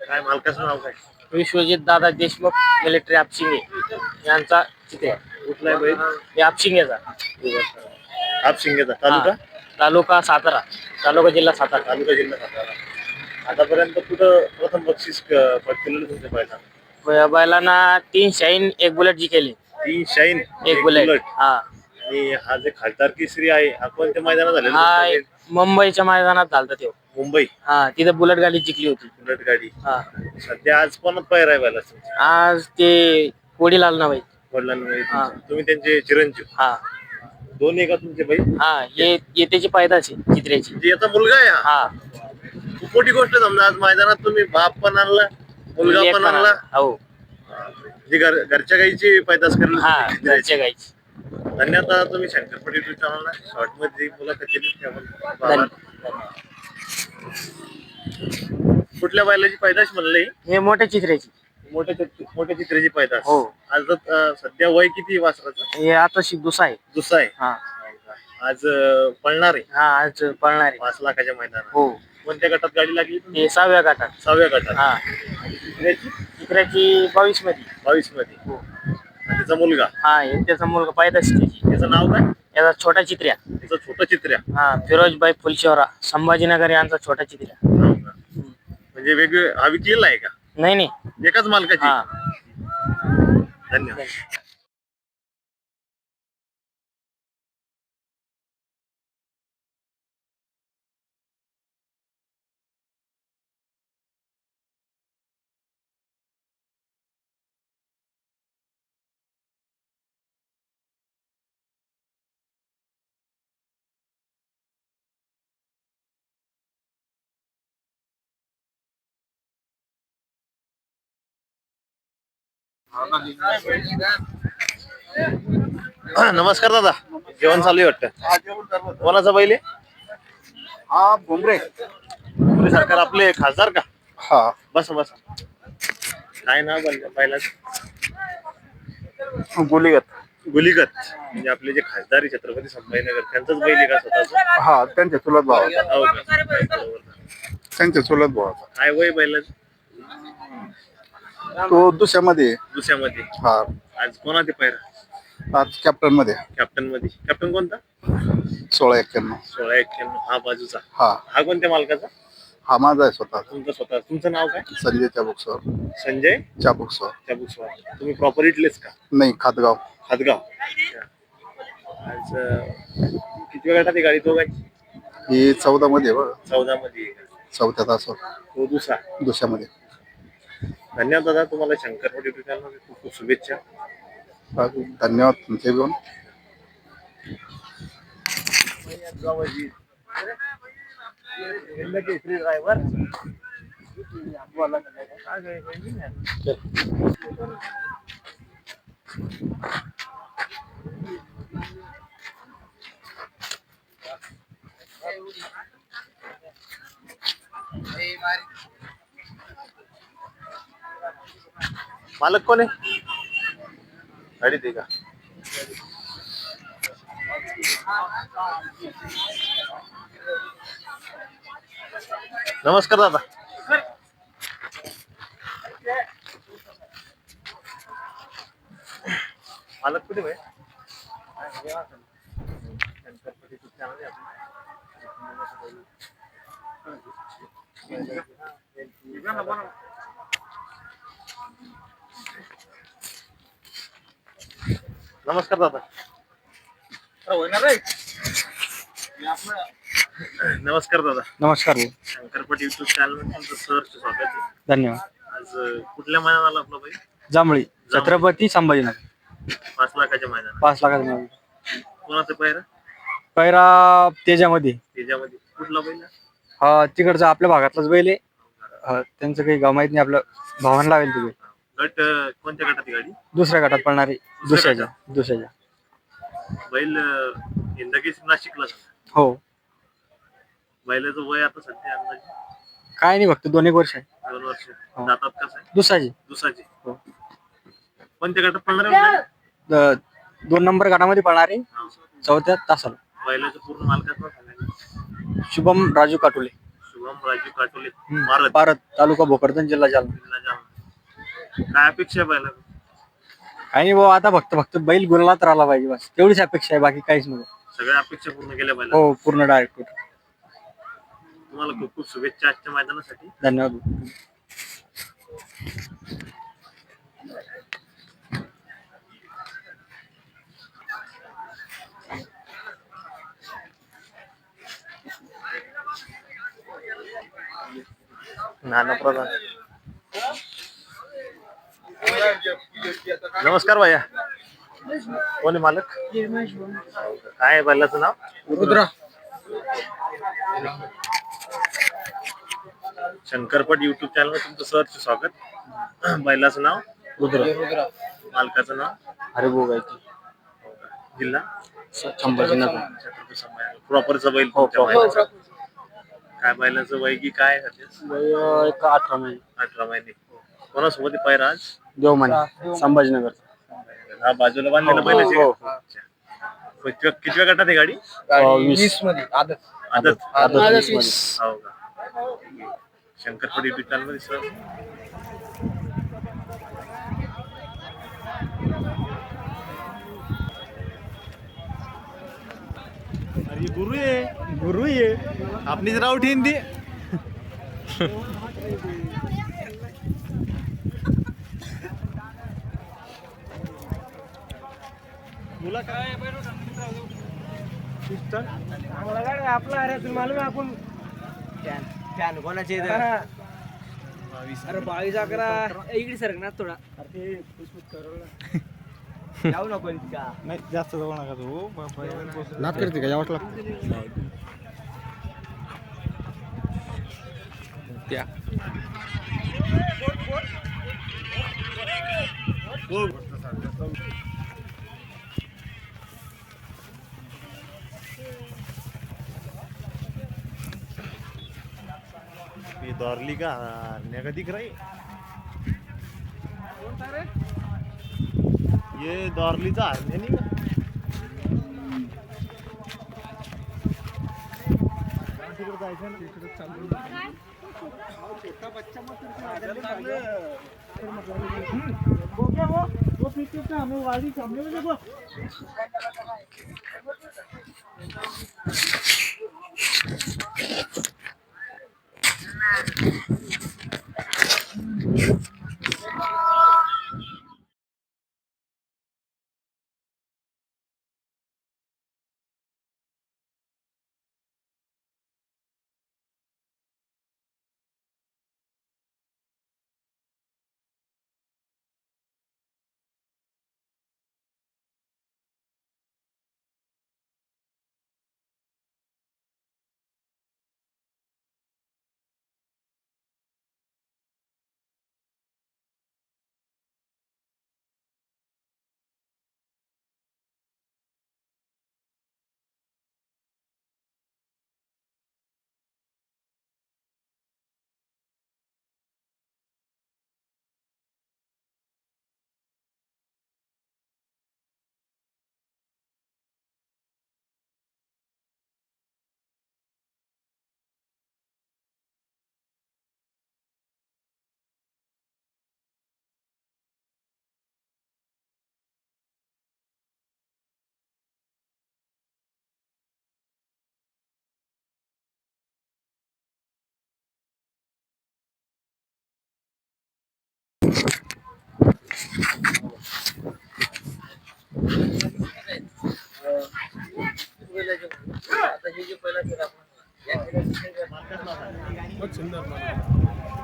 काय मालकाचं नाव काय? विश्वजित दादा देशमुख मिलिटरी आपशिंगे यांचा चित्रे कुठला आहे बैल हे आपशिंगेचा आप शिंगेचा. तालुका? तालुका सातारा. तालुका जिल्हा सातारा. तालुका जिल्हा सातारा. आतापर्यंत कुठं प्रथम बक्षीस क- पटकवलेलं तुमच्या बैला ब- बैलांना तीन शाईन एक बुलेट जिंकेली तीन शाईन एक बुलेट. हा. आणि हा जे खासदार केसरी आहे हा कोणत्या मैदानात झालेला हा तुमचा? मुंबईच्या मैदानात झालता तो मुंबई? हा तिथं बुलेट गाडी जिंकली होती. बुलेट गाडी. हा. सध्या आज कोणात पायर आहे बैला आज ते कोडी लाल नाव वडिलांमुळे हा. तुम्ही त्यांचे चिरंजीव. हा. दोन आहे का तुमचे बैल हा हे ये त्याची पैदाशी चित्र्याची. म्हणजे याचा मुलगा आहे हा? हा. खूप मोठी गोष्ट समजा आज मैदानात तुम्ही बाप पण आणला मुलगा पण पण आणला. आला. हो. जी घर घरच्या गाईची पैदास हा करली घरच्या गाईची. धन्यवाद दादा तुम्ही शंकरपट युट्यूब चॅनलला शॉर्टमध्ये मुलाखत दिली त्याबद्दल धन्यवाद. कुठल्या बैलाची पैदाश म्हणले? हे मोठ्या चित्र्याची मोठ्या चित- मोठ्या चित्राची पैदास हो. आज अं, सध्या वय किती वासराचं? हे आता शिकदुसा आहे. दुसरा आहे? हा. आज अं, पळणार आहे? हा आज पळणार आहे. पाच लाखाच्या मैदानात. हो. कोणत्या गटात गाडी लागली? हे सहाव्या गटात. सहाव्या गटात. हा. चित्र्याची चित्र्याची बावीसमध्ये बावीसमध्ये आणि त्याचा मुलगा? हा हे त्याचा मुलगा पैदाशी त्याची नाव काय? याचा छोटा चित्र्या. त्याचं छोटं चित्र्या? हा फिरोजबाई फुलशेवरा संभाजीनगर यांचा छोटा चित्र्या. का? म्हणजे वेगळे हा विकलेला आहे का? नाही नाही. एकाच मालकाची? हा. धन्यवाद. नमस्कार दादा. जेवण चालू आहे वाटतं. कोणाचा बैल आहे? हा भुमरे. सरकार आपले खासदार का? हा. बस बस. काय नाव बनलं पहिला गुलिगत. गुलीगत. म्हणजे आपले जे खासदार छत्रपती संभाजीनगर त्यांचाच बैल का स्वतःच? हा त्यांच्या चुलत भावाचा. हो. त्यांच्या चुलत भावाचा. काय वय बैलाच? तो दुसऱ्यामध्ये दुसऱ्यामध्ये. हा. आज कोणा ते आज कॅप्टनमध्ये कॅप्टनमध्ये कॅप्टन कोणता? सोळा एक्क्याण्णव. सोळा एक्क्याण्णव. हा बाजूचा. हा. हा कोणत्या मालकाचा? हा माझा आहे स्वतः तुमचा स्वतः तुमचं नाव काय? संजय चाबुकसर संजय चाबुकसर चाबुकस्वार तुम्ही प्रॉपर इथलेच का? नाही खातगाव. हातगाव आज अं, किती वेळ ती गाडी तो काय ही चौदा मध्ये बघ चौदा मध्ये चौथ्या तासावर. तो दुसरा. दुसऱ्यामध्ये. धन्यवाद दादा तुम्हाला शंकर युट्यूब चॅनल खूप खूप शुभेच्छा. हा, धन्यवाद तुमचे घेऊन मालक कोण आहे गाडी दे का नमस्कार दादा। मालक कुठे भाई? नमस्कार दादा. नमस्कार दादा. नमस्कार शंकरपट युट्यूब चॅनल तुमचं सहर्ष स्वागत आहे. धन्यवाद. आज अं, कुठल्या मैदानाला आपलं भाई? जांभळी. छत्रपती संभाजीनगर. पाच लाखाच्या मैदानात. पाच लाखाचा कोणाचं पहिरा पैरा तेजामध्ये. त्याच्यामध्ये कुठला पहिला हा तिकडचा आपल्या भागातलाच बैल आहे. हा, त्यांचं काही गाव माहीत नाही आपलं भावानं लावेल तिथे गट अं, कोणत्या गटात ही गाडी? दुसऱ्या गटात पडणारे दुसऱ्याच्या दुसऱ्याच्या बैल अं, इंदगीस नाशिकला झाला. हो. बैलाचं वय आता सध्या अंदाजे? काय नाही फक्त दोन एक वर्ष आहे. दोन वर्ष. हो. जातात कसं आहे? दुसऱ्याची. दुसाची हो. कोणत्या गटात पडणार आहे बैल? द- दोन नंबर गटामध्ये पडणारे हा. चौथ्या तासाला. बैलाचं पूर्ण मालकाचं नाव सांगायचं शुभम राजू काटोले. शुभम राजू काटोले भारत. भारत तालुका भोकरदन जिल्हा जालना. जिल्हा जालना. काय अपेक्षा आहे पहिला काही नाही भाऊ आता फक्त फक्त बैल गुलालात राहिला पाहिजे बस. तेवढीच अपेक्षा आहे बाकी काहीच नको सगळ्या अपेक्षा पूर्ण केल्या पहिला हो पूर्ण डायरेक्ट तुम्हाला खूप खूप शुभेच्छा आजच्या मैदानासाठी. धन्यवाद. नाना प्रधान. नमस्कार भैया. कोण आहे मालक? काय आहे बैलाचं नाव? रुद्रा. शंकरपट युट्यूब चॅनल तुमचं सहर्ष स्वागत. बैलाचं नाव? रुद्रा. मालकाचं नाव? अरे भाऊ गायची जिल्हा. संभाजीनगर छत्रपती संभाजी प्रॉपरचा बैल हो, तुमच्या proper. बैलाचा. काय बैलाचं वय की काय? आहे सध्या? वय एक अठरा महिने. अठरा महिने. कोणासोबत आहे पायरा आज? देवमाने संभाजीनगर. हा बाजूला बांधलेला हो, बैल हो, कितव्या कितव्या गटात आहे गाडी? वीस. मध्ये आदत. आदत. आदत वीस. मध्ये. हो का? शंकरपट युट्यूब चॅनलमध्ये सर अरे गुरु आहे गुरु आहे आपणीच राव हिंदी मुला काय आपला अरे तुला मालूम आहे आपण फॅन कोणाचे अरे बावीस अकरा इकडे सरक ना. थोडा जाऊ नको इतका. नाही जास्त जाऊ नका तू. नात करते का? यावंच लागतं. त्या. दौरली का हरण्या का दिख रही। ये दौरलीचा हरण्या नाही का? तिकडे जायचं तिकडे चालू Thank you.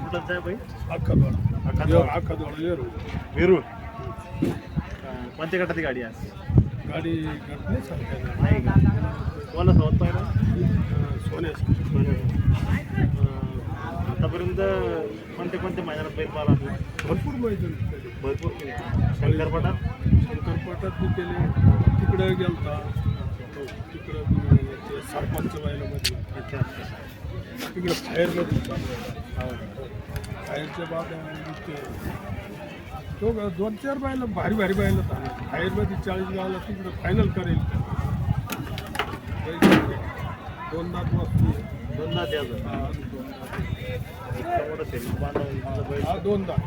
कुठं जाय बाई? वेरूळ. कोणत्या गटाची गाडी आहे गाडी नाही सांगता येणार. नाही का? कोणाला सोबत पाहिलं? आतापर्यंत कोणते कोणते मैदानात बैल पाहिला भरपूर मैदान केले. भरपूर. केले. शंकरपटात शंकरपाटात केले. तिकडे गेलता. हो, सरपंच व्हायलामध्ये अच्छा अच्छा तिकडे फायरमध्ये फायरच्या बाद ते तो ग- दोन चार बायला भारी भारी बायला फायरमध्ये चाळीस गावाला तिकडे फायनल करेल दोन दात वस्तू आहे. दोन दात आहे दोन दात आहे. हा दोन दात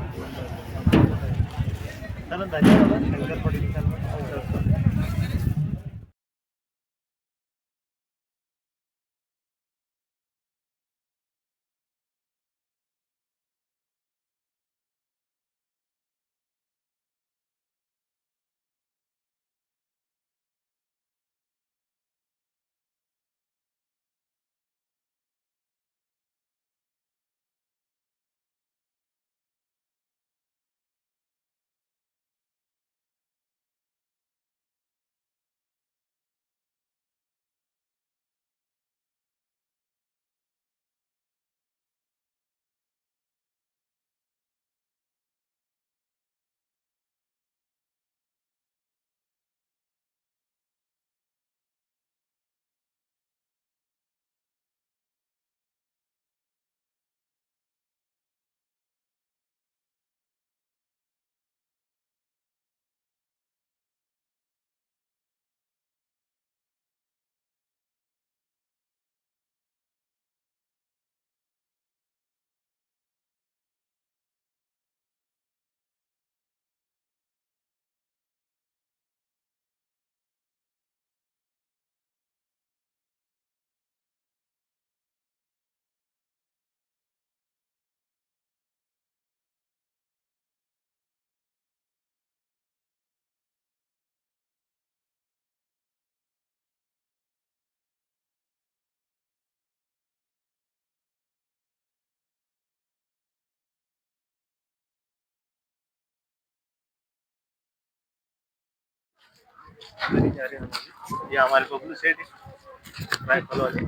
चला धन्यवाद शंकर पाटील ये हमारे बबलू सेठ राइफल वाले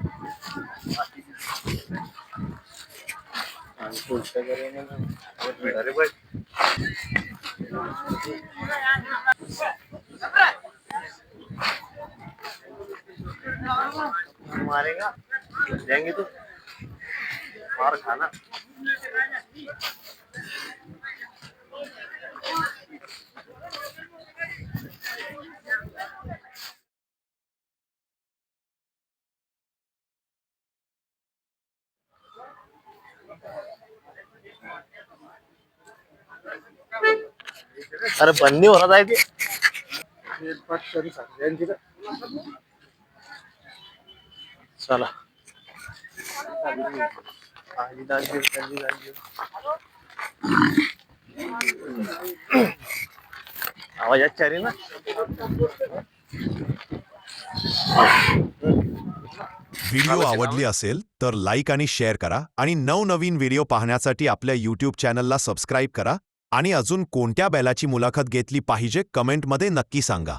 अरे भाई मारेगा जाएंगे तो. मार खाना. अरे बंदी हो रहा था चला. आवाज अच्छा ना? व्हिडिओ आवडली असेल तर लाईक आणि शेअर करा आणि नवनवीन व्हिडिओ पाहण्यासाठी आपल्या यूट्यूब चॅनलला सबस्क्राईब करा. आणि अजून कोणत्या बैलाची मुलाखत घेतली पाहिजे कमेंटमध्ये नक्की सांगा.